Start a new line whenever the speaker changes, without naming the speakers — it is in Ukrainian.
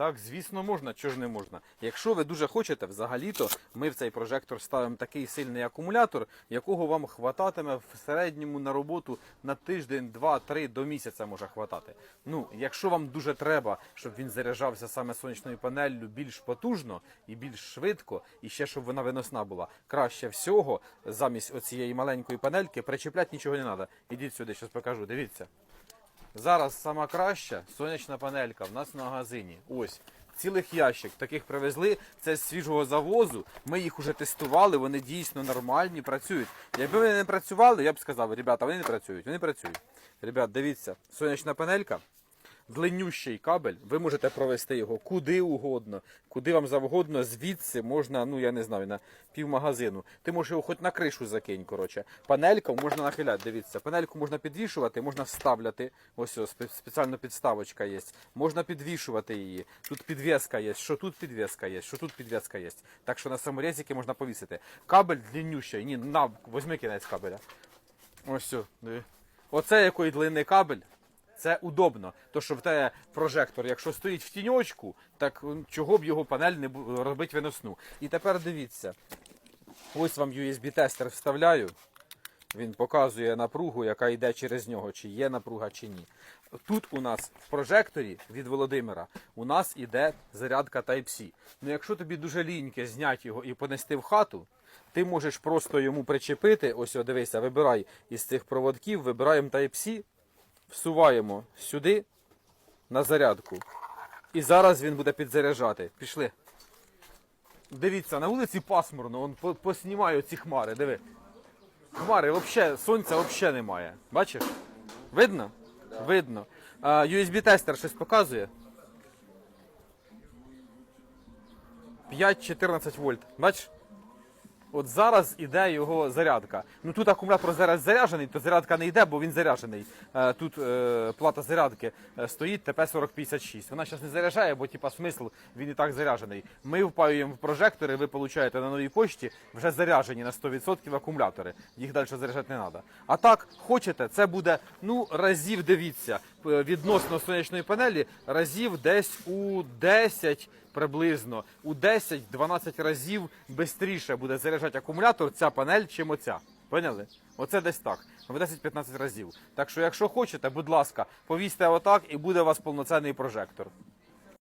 Так, звісно, можна, чого ж не можна. Якщо ви дуже хочете, взагалі-то ми в цей прожектор ставимо такий сильний акумулятор, якого вам хвататиме в середньому на роботу на тиждень, два, три до місяця може хватати. Ну, якщо вам дуже треба, щоб він заряджався саме сонячною панеллю більш потужно і більш швидко, і ще щоб вона виносна була, краще всього замість оцієї маленької панельки причіпляти нічого не треба. Ідіть сюди, щось покажу. Дивіться. Зараз сама краща сонячна панелька в нас в магазині. Ось. Цілих ящик таких привезли. Це з свіжого завозу. Ми їх уже тестували, вони дійсно нормальні, працюють. Якби вони не працювали, я б сказав, ребята, вони не працюють. Вони працюють. Ребят, дивіться, сонячна панелька, длиннющий кабель, ви можете провести його куди угодно, куди вам завгодно, звідси можна, ну я не знаю, на півмагазину. Ти можеш його хоч на кришу закинь, коротше. Панельку можна нахиляти, дивіться. Панельку можна підвішувати, можна вставляти. Ось ось спе- спеціально підставочка є. Можна підвішувати її. Тут підвеска є, що тут підвеска є, що тут підвеска є. Так що на саморезики можна повісити. Кабель длиннющий. Ні, на, возьми кінець кабеля. Ось все. Оце який длинний кабель. Це удобно. То що в тебе прожектор, якщо стоїть в тіньочку, так чого б його панель не робити виносну. І тепер дивіться. Ось вам USB-тестер вставляю. Він показує напругу, яка йде через нього, чи є напруга, чи ні. Тут у нас в прожекторі від Володимира у нас іде зарядка Type-C. Ну якщо тобі дуже ліньке зняти його і понести в хату, ти можеш просто йому причепити. Ось, дивися, вибирай із цих проводків, вибираємо Type-C, всуваємо сюди на зарядку. І зараз він буде підзаряджати. Пішли. Дивіться, на вулиці пасмурно, он по- поснімаю ці хмари, диви. Хмари, вообще, сонця взагалі немає. Бачиш? Видно? Видно. А, USB-тестер щось показує. 5-14 вольт. Бачиш? От зараз іде його зарядка. Ну тут акумулятор зараз заряджений, то зарядка не йде, бо він заряджений. Е, Тут е, плата зарядки е, стоїть ТП-4056. Вона зараз не заряджає, бо типа смисл він і так заряджений. Ми впаюємо в прожектори, ви получаєте на новій почті вже заряджені на 100% акумулятори. Їх далі заряджати не треба. А так, хочете, це буде ну разів, дивіться, відносно сонячної панелі, разів десь у 10 приблизно у 10-12 разів швидше буде заряджати акумулятор ця панель, чим оця. Поняли? Оце десь так. В 10-15 разів. Так що, якщо хочете, будь ласка, повісьте отак і буде у вас повноцінний прожектор.